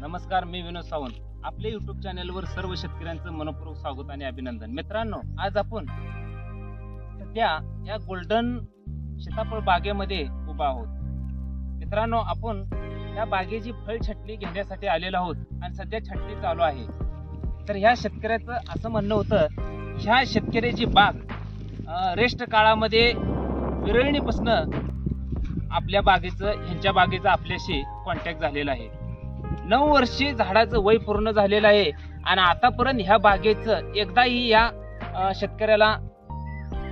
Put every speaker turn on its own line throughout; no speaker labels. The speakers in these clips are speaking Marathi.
नमस्कार मी विनोद सावंत. आपल्या युट्यूब चॅनेलवर सर्व शेतकऱ्यांचं मनपूर्वक स्वागत आणि अभिनंदन. मित्रांनो आज आपण सध्या या गोल्डन सीताफळ बागेमध्ये उभा आहोत. मित्रांनो आपण या बागेची फळ छटणी घेण्यासाठी आलेलो आहोत आणि सध्या छटणी चालू आहे. तर ह्या शेतकऱ्याचं असं म्हणणं होतं ह्या शेतकऱ्याची बाग रेस्ट काळामध्ये विरळणीपासनं आपल्या बागेचं ह्यांच्या बागेचं आपल्याशी कॉन्टॅक्ट झालेला आहे. नऊ वर्षे झाडाचं वय पूर्ण झालेलं आहे. आणि आतापर्यंत ह्या बागेचं एकदाही या अं, शेतकऱ्याला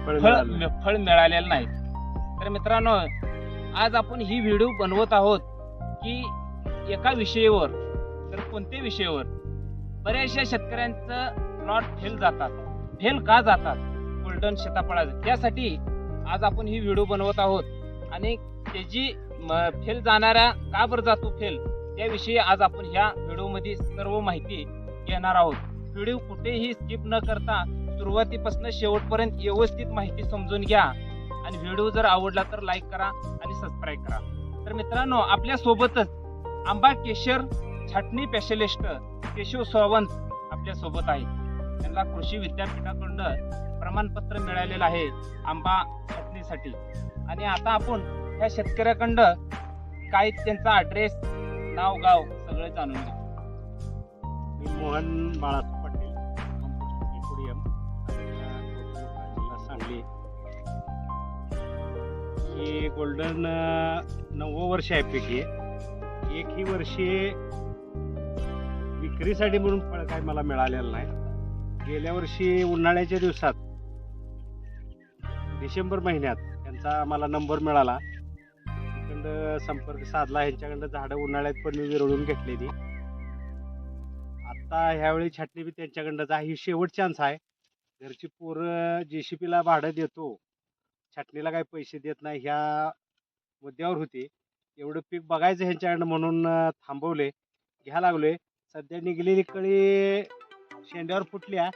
फळ फळ मिळालेलं नाही. तर मित्रांनो आज आपण ही व्हिडिओ बनवत आहोत की एका विषयावर तर कोणत्या विषयावर? बऱ्याचशा शेतकऱ्यांचं प्लॉट फेल जातात. फेल का जातात? गोल्डन सीताफळाचं त्यासाठी आज आपण ही व्हिडिओ बनवत आहोत. आणि त्याची फेल जाणाऱ्या का बरं जातो फेल त्याविषयी आज आपण ह्या व्हिडिओमध्ये सर्व माहिती घेणार आहोत. व्हिडिओ कुठेही स्किप न करता सुरुवातीपासून शेवटपर्यंत व्यवस्थित माहिती समजून घ्या. आणि व्हिडिओ जर आवडला तर लाईक करा आणि सबस्क्राईब करा. तर मित्रांनो आपल्या सोबतच आंबा केशर छाटणी स्पेशलिस्ट केशव सावंत आपल्यासोबत आहेत. त्यांना कृषी विद्यापीठाकडून प्रमाणपत्र मिळालेलं आहे आंबा छाटणीसाठी. आणि आता आपण ह्या शेतकऱ्याकडं काय त्यांचा ॲड्रेस नाव गाव सगळं जाणून घ्या.
मी मोहन बाळासाहेब पाटील कंपोस्ट जिल्हा सांगली. ही गोल्डन नव्वद वर्ष आहे पैकी एक ही वर्षी विक्रीसाठी म्हणून फळ काय मला मिळालेलं नाही. गेल्या वर्षी उन्हाळ्याच्या दिवसात डिसेंबर महिन्यात त्यांचा मला नंबर मिळाला. तिकडं संपर्क साधला ह्यांच्याकडं झाडं उन्हाळ्यात पण मी विरळून घेतलेली आता ह्यावेळी छाटणी बी त्यांच्याकडनंच आहे. ही शेवट चान्स आहे. घरची पोरं जे सी पीला भाडं देतो. छाटणीला काही पैसे देत नाही. ह्या मुद्द्यावर होते. एवढं पीक बघायचं ह्यांच्याकडनं म्हणून थांबवले. घ्या लागले सध्या निघलेली कळी शेंड्यावर फुटल्या.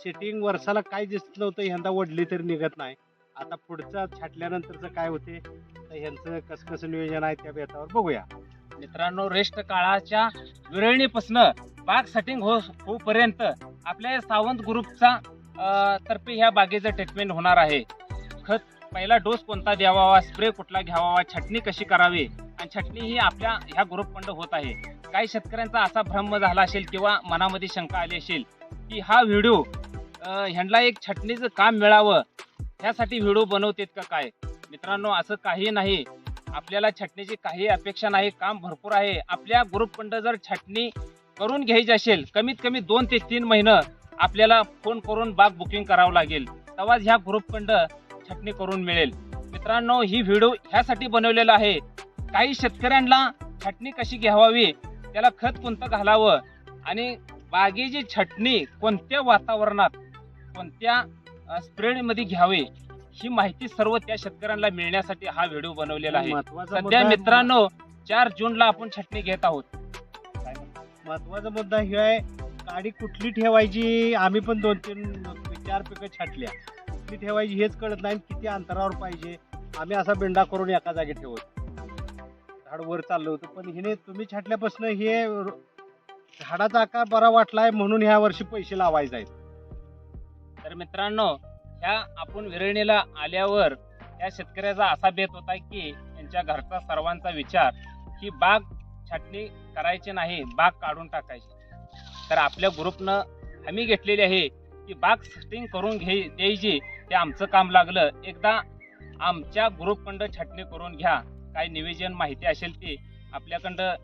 सेटिंग वर्षाला काय दिसत नव्हतं. ह्यांदा वडली तरी निघत नाही. आता पुढचं छाटल्यानंतरचं काय होते? तर ह्यांचं कसं कसं नियोजन आहे त्या बेतावर बघूया.
मित्रांनो रेस्ट काळाच्या विरळणीपासनं बाग सेटिंग हो होऊपर्यंत आपल्या सावंत ग्रुपचा तर्फे ह्या बागेचं ट्रीटमेंट होणार आहे. खत पहिला डोस कोणता द्यावा स्प्रे कुठला घ्यावा छटणी कशी करावी? आणि छटणी ही आपल्या ह्या ग्रुपकडं होत आहे. काही शेतकऱ्यांचा असा भ्रम झाला असेल किंवा मनामध्ये शंका आली असेल की हा व्हिडिओ ह्यांना एक छटणीचं काम मिळावं ह्यासाठी व्हिडिओ बनवतेत का काय? मित्रांनो असं काही नाही. आपल्याला छटणीची काही अपेक्षा नाही. काम भरपूर आहे. आपल्या ग्रुपकडं जर छटणी करून घ्यायची असेल कमीत कमी दोन ते तीन महिनं आपल्याला फोन करून बाग बुकिंग करावं लागेल. तेव्हाच ह्या ग्रुपखंड छटणी करून मिळेल. मित्रांनो ही व्हिडिओ ह्यासाठी बनवलेला आहे. काही शेतकऱ्यांना छटणी कशी घ्यावावी त्याला खत कोणतं घालावं आणि बागेची छटणी कोणत्या वातावरणात कोणत्या स्प्रेडमध्ये घ्यावे ही माहिती सर्व त्या शेतकऱ्यांना मिळण्यासाठी हा व्हिडिओ बनवलेला आहे. सध्या मित्रांनो चार जूनला आपण छटणी घेत आहोत.
महत्त्वाचा मुद्दा हे आहे गाडी कुठली ठेवायची? आम्ही पण दोन तीन चार पिकं छाटल्या. कुठली ठेवायची हेच कळत नाही किती अंतरावर पाहिजे. आम्ही असा बेंडा करून एका जागी ठेवत. झाड वर चाललं होतं पण हिने तुम्ही छाटल्यापासून हे झाडाचा आकार बरा वाटलाय म्हणून ह्या वर्षी पैसे लावायचे आहेत.
तर मित्रांनो ह्या आपण विरणीला आल्यावर या शेतकऱ्याचा असा बेत होता की त्यांच्या घरचा सर्वांचा विचार की बाग छाटणी करायची नाही बाग काढून टाकायची. तर आपल्या ग्रुपनं हमी घेतलेली आहे की बाग सेटिंग करून घे द्यायची. ते आमचं काम लागलं. एकदा आमच्या ग्रुपकडं छाटणी करून घ्या. काही निवेदन माहिती असेल ती आपल्याकडं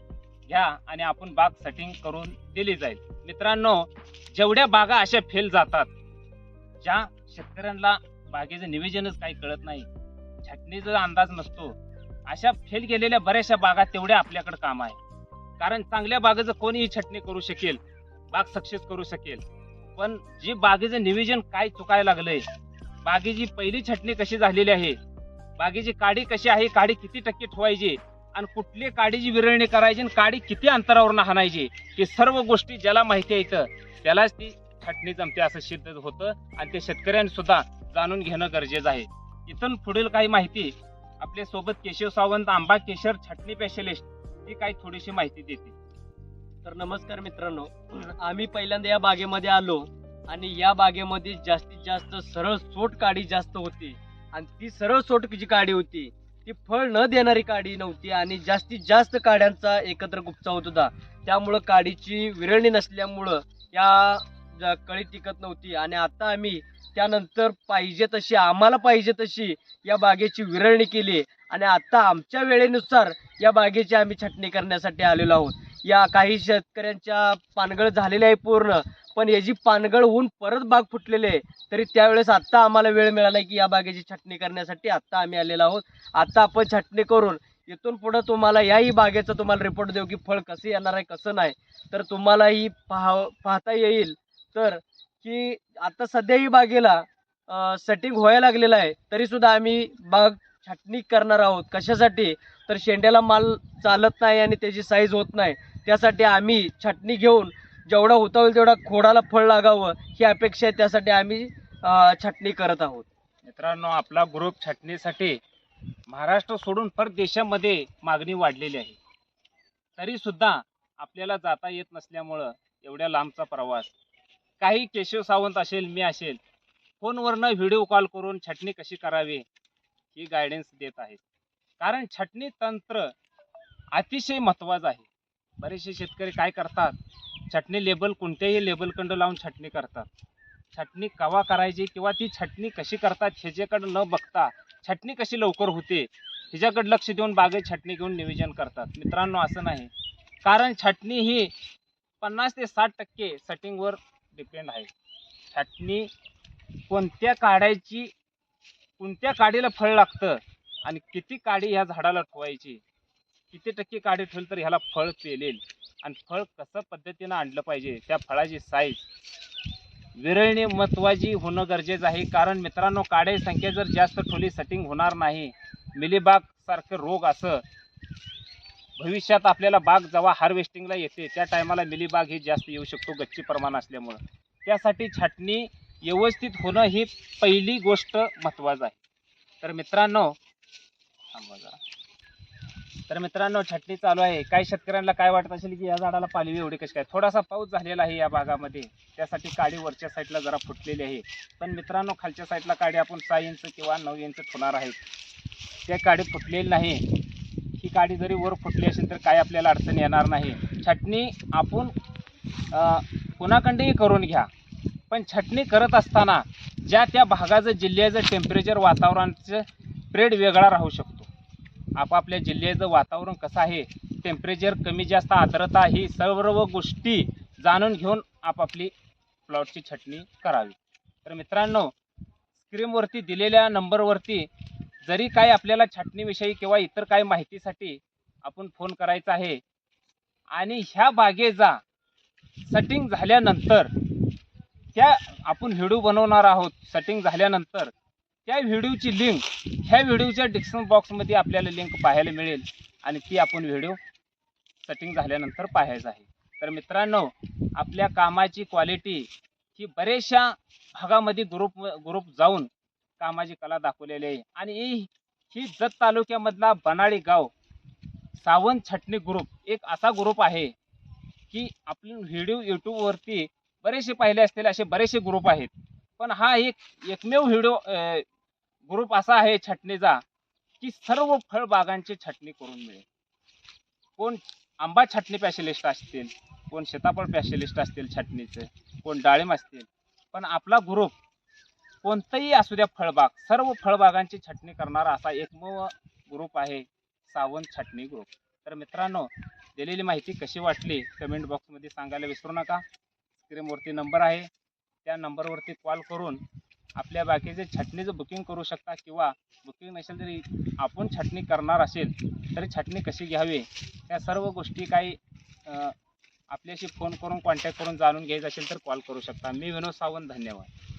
घ्या आणि आपण बाग सेटिंग करून दिली जाईल. मित्रांनो जेवढ्या बागा अशा फेल जातात ज्या शेतकऱ्यांना बागेचं निवेदनच काही कळत नाही छाटणीचा अंदाज नसतो. अशा फेल गेलेल्या बऱ्याचशा बागा तेवढ्या आपल्याकडे काम आहे. कारण चांगल्या बागेचं कोणीही छटणी करू शकेल बाग सक्सेस करू शकेल. पण जी बागेचं नियोजन काय चुकायला लागलंय बागेची पहिली छटणी कशी झालेली आहे बागेची काडी कशी आहे काडी किती टक्के ठेवायची आणि कुठली काडीची विरळणी करायची आणि काडी किती अंतरावरून हाणायची हे सर्व गोष्टी ज्याला माहिती येतं त्यालाच ती छाटणी जमते असं सिद्ध होतं. आणि ते शेतकऱ्यांनी सुद्धा जाणून घेणं गरजेचं आहे. इथून पुढील काही माहिती आपल्यासोबत केशव सावंत आंबा केशर छटणी स्पेशलिस्ट ही काही थोडीशी माहिती देते
तर नमस्कार मित्रांनो आम्ही पहिल्यांदा या बागेमध्ये आलो आणि या बागेमध्ये जास्तीत जास्त सरळ सोट काडी जास्त होती. आणि ती सरळ सोट जी काडी होती ती फळ न देणारी काडी नव्हती आणि जास्तीत जास्त काड्यांचा एकत्र गुप्ता होत होता. त्यामुळं काडीची विरळणी नसल्यामुळं या कळी टिकत नव्हती. आणि आता आम्ही त्यानंतर पाहिजे तशी आम्हाला पाहिजे तशी या बागेची विरळणी केली. आणि आता आमच्या वेळेनुसार या बागेची आम्ही छटणी करण्यासाठी आलेलो आहोत. या काही शेतकऱ्यांच्या पानगळ झालेली आहे पूर्ण पण याची पानगळ होऊन परत बाग फुटलेली आहे तरी त्यावेळेस आत्ता आम्हाला वेळ मिळाला की या बागेची छटणी करण्यासाठी आत्ता आम्ही आलेलो आहोत. आत्ता आपण छटणी करून इथून पुढं तुम्हाला याही बागेचा तुम्हाला रिपोर्ट देऊ की फळ कसं येणार आहे कसं नाही. तर तुम्हालाही पाह पाहता येईल. तर की आता सध्या ही बागेला सेटिंग व्हायला लागलेलं आहे. तरी सुद्धा आम्ही बाग छाटणी करणार आहोत. कशासाठी? तर शेंड्याला माल चालत नाही आणि त्याची साईज होत नाही. त्यासाठी आम्ही छाटणी घेऊन जेवढा होता होईल तेवढा खोडाला फळ लागावं ही अपेक्षा आहे. त्यासाठी आम्ही छाटणी करत आहोत.
मित्रांनो आपला ग्रुप छाटणीसाठी महाराष्ट्र सोडून परत देशामध्ये मागणी वाढलेली आहे. तरी सुद्धा आपल्याला जाता येत नसल्यामुळं एवढ्या लांबचा प्रवास काही केशव सावंत असेल मी असेल फोनवरनं व्हिडिओ कॉल करून छटणी कशी करावी ही गायडन्स देत आहेत. कारण छटणी तंत्र अतिशय महत्त्वाचं आहे. बरेचसे शेतकरी काय करतात? छटणी लेबल कोणत्याही लेबलकंड लावून छटणी करतात. छटणी कवा करायची किंवा ती छटणी कशी करतात ह्याच्याकडं न बघता छटणी कशी लवकर होते ह्याच्याकडे लक्ष देऊन बागेत छटणी घेऊन नियोजन करतात. मित्रांनो असं नाही. कारण छटणी ही पन्नास ते साठ टक्के सेटिंगवर डिपेंड आहे. छाटणी कोणत्या काढायची कोणत्या काडीला फळ लागतं आणि किती काडी ह्या झाडाला ठेवायची किती टक्के काडी ठेवली तर ह्याला फळ पेलेल आणि फळ कसं पद्धतीनं आणलं पाहिजे त्या फळाची साईज विरळणी महत्वाची होणं गरजेचं आहे. कारण मित्रांनो काड्याची संख्या जर जास्त ठेवली सेटिंग होणार नाही. मिलीबाग सारखं रोग असं भविष्यात आपल्याला बाग जेव्हा हार्वेस्टिंगला येते त्या टायमाला मिलीबाग ही जास्त येऊ शकतो गच्ची प्रमाण असल्यामुळं. त्यासाठी छाटणी व्यवस्थित होणं ही पहिली गोष्ट महत्त्वाचं आहे. तर मित्रांनो तर मित्रांनो छटणी चालू आहे. काही शेतकऱ्यांना काय वाटत असेल की या झाडाला पालवी एवढी कशी काय? थोडासा पाऊस झालेला आहे या भागामध्ये. त्यासाठी काडी वरच्या साईडला जरा फुटलेली आहे. पण मित्रांनो खालच्या साईडला काडी आपण सहा इंच किंवा नऊ इंच ठेवणार आहे. त्या काडी फुटलेली नाही. काडी जरी वर फुटली असेल तर काय आपल्याला अडचण येणार नाही. छटणी आपण कुणाकडेही करून घ्या. पण छटणी करत असताना ज्या त्या भागाचं जिल्ह्याचं टेम्परेचर वातावरणाचं प्रेड वेगळा राहू शकतो. आपापल्या जिल्ह्याचं वातावरण कसं आहे टेम्परेचर कमी जास्त आर्द्रता ही सर्व गोष्टी जाणून घेऊन आपापली प्लॉटची छटणी करावी. तर मित्रांनो स्क्रीनवरती दिलेल्या नंबरवरती जरी काय आपल्याला छाटणीविषयी किंवा इतर काही माहितीसाठी आपण फोन करायचा आहे आणि ह्या बागेचा सटिंग झाल्यानंतर त्या आपण व्हिडिओ बनवणार आहोत सटिंग झाल्यानंतर त्या व्हिडिओची लिंक ह्या व्हिडिओच्या डिस्क्रिप्शन बॉक्समध्ये आपल्याला लिंक पाहायला मिळेल आणि ती आपण व्हिडिओ सटिंग झाल्यानंतर पाहायचं आहे. तर मित्रांनो आपल्या कामाची क्वालिटी ही बऱ्याचशा भागामध्ये ग्रुप ग्रुप जाऊन कामाची कला दाखवलेली आहे. आणि ही ही जत तालुक्यामधला बनाळी गाव सावंत छटणी ग्रुप एक असा ग्रुप आहे की आपण व्हिडिओ यूट्यूबवरती बरेचसे पाहिले असतील असे बरेचसे ग्रुप आहेत. पण हा एक एकमेव व्हिडिओ ग्रुप असा आहे छटणीचा की सर्व फळबागांची छटणी करून मिळेल. कोण आंबा छटणी स्पेशलिस्ट असतील कोण सीताफळ स्पेशलिस्ट असतील छटणीचे कोण डाळिंब असतील पण आपला ग्रुप कोणतंही असू द्या फळबाग सर्व फळबागांची छटणी करणारा असा एकमेव ग्रुप आहे सावंत छटणी ग्रुप तर मित्रांनो दिलेली माहिती कशी वाटली कमेंट बॉक्समध्ये सांगायला विसरू नका. स्क्रीनवरती नंबर आहे. त्या नंबरवरती कॉल करून आपल्या बाकीचे छटणीचं बुकिंग करू शकता किंवा बुकिंग नसेल तरी आपण छटणी करणार असेल तरी छटणी कशी घ्यावी? या सर्व गोष्टी काही आपल्याशी फोन करून कॉन्टॅक्ट करून जाणून घ्यायचं असेल तर कॉल करू शकता. मी विनोद सावंत धन्यवाद.